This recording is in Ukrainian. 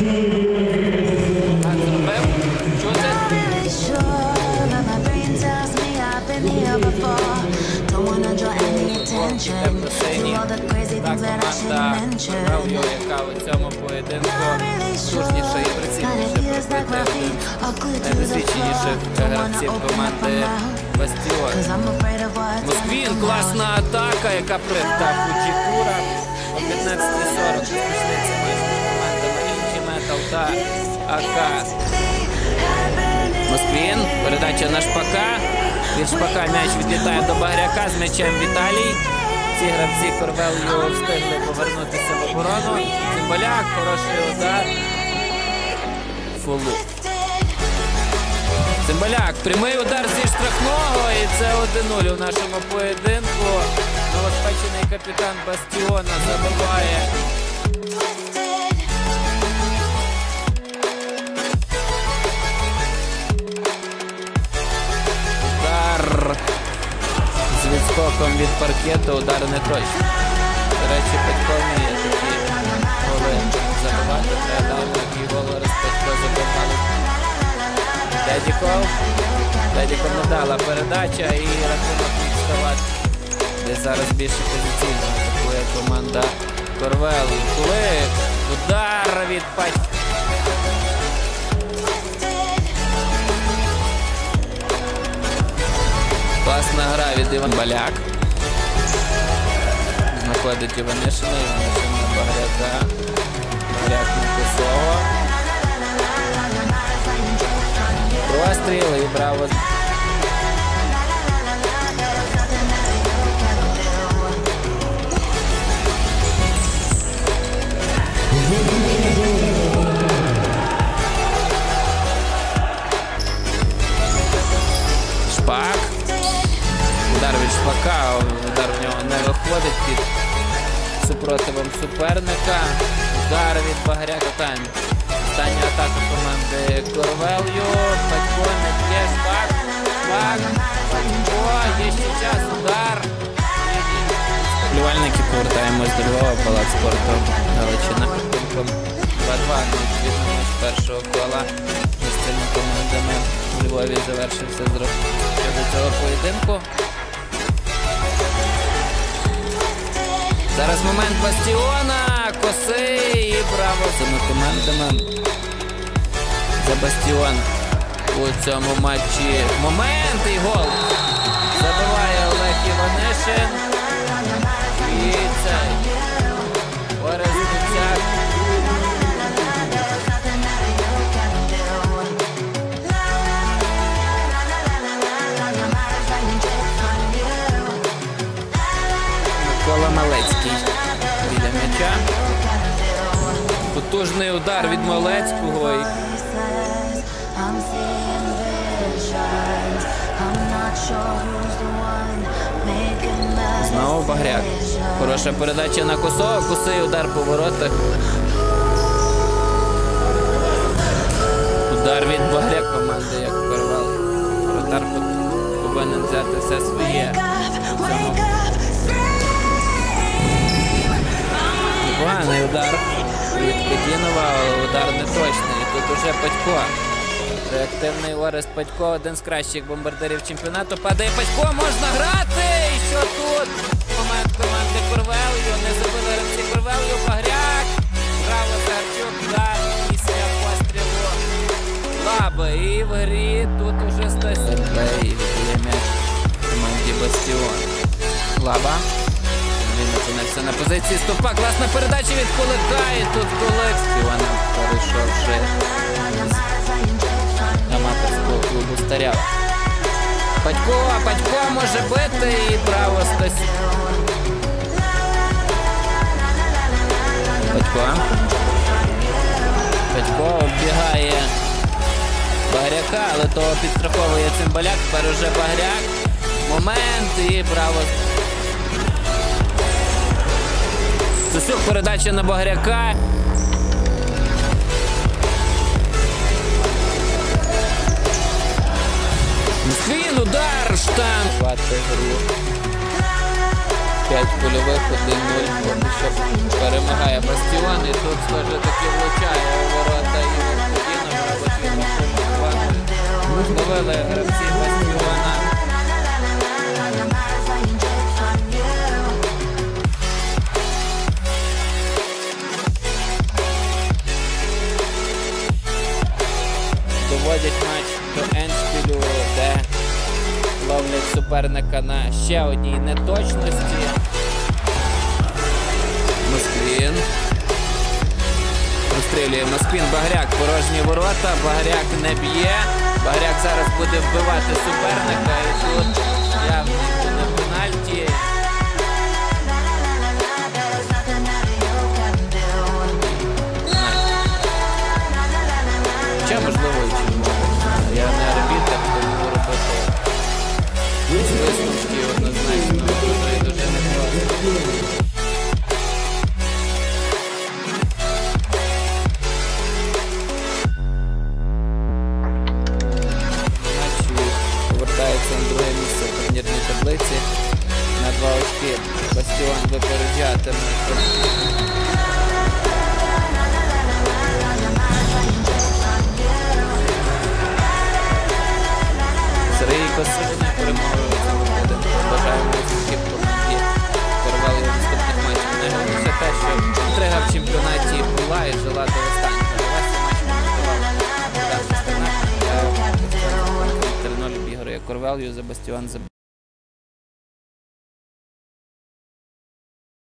Та команда mention. Яка у цьому поєдинку слушніше і прицільніше проти найдосвідченіших гравців команди. Бастіон. Москвін, класна атака, яка прита Фуджікура. О 15.40 розпочнеться командами Інчі Метал АК. Москвін, передача на Шпака. Від Шпака м'яч відлітає до Багряка з м'ячем Віталій. Ці гравці Корвелью встигли повернутися в оборону. Цимбаляк, хороший удар. Фулу. Цимбаляк, прямий удар зі штрафного, і це 1-0 у нашому поєдинку. Новоспечений капітан Бастіона забиває. Відскоком від паркету, удар не точно. До речі, Петько вміє такі голи забивати. Пригадав, який гол Петько забивали. Дядіков. Дядіков не дала передача і рахунок міг ставати. Де зараз більше позиційно атакує команда Корвел. Кулик. Удар від Патька. Класна гра від Іван Баляк. Знаходить Іванишина, Іванишина Багряка. Багряк на Два стріли і браво. Удар удар в нього не виходить під супротивом суперника. Удар від Багряка там. Остання атака команди Корвелью. Батько не б'є шпак. Шпак. Батько. Є ще час. Удар. Вболівальники повертаємось до Львова, палац спорту Галичина. Рахунком 2-2 відповідно матч першого кола між цими командами у Львові завершився з цього поєдинку. Зараз момент Бастіона, Коси і браво цими командами. За Бастіон у цьому матчі. Момент і гол. Забиває Олег Іванишин. Малецький біля м'яча. Потужний удар від Малецького. Знову Багряк. Хороша передача на Косова. Косий удар по воротах. Удар від Багряк команди як. Воротар пот- повинен взяти все своє. Непоганий удар від Кодінова, удар не точний. Тут уже Патько. Реактивний Орест Патько, один з кращих бомбардирів чемпіонату. Падає Патько, можна грати! І що тут? Момент команди Корвелью. Не забили гравці Корвелью. Багряк. Браво, Захарчук, удар після пострілу. Лаби. І в грі тут уже Стасюк. І віддає команді Бастіон. Лаба. Він на позиції стопа. Класна передача від Кулика. І тут Кулик перейшовши Старяв. Батько, Батько може бити і браво Стасюк. Батько. Батько оббігає Багряка, але того підстраховує цимбаляк. Тепер уже Багряк. Момент і браво. Стасюк передача на Багряка. Москвін, удар, штанг. 5 польових, 1-0. Поки що перемагає Бастіон. І тут, схоже, таки влучає у ворота Ігор Кудінов. Робить рахунок 2-0. Зловили гравці Доводять матч до Еншпілю, де ловлять суперника на ще одній неточності. Москвін. Розстрілює Москвін. Багряк. Порожні ворота. Багряк не б'є. Багряк зараз буде вбивати суперника. І тут явний повертається на друге місце в турнірній таблиці. На два очки Бастіон випереджатиме. Сергій Косиння перемогою value the Bastian the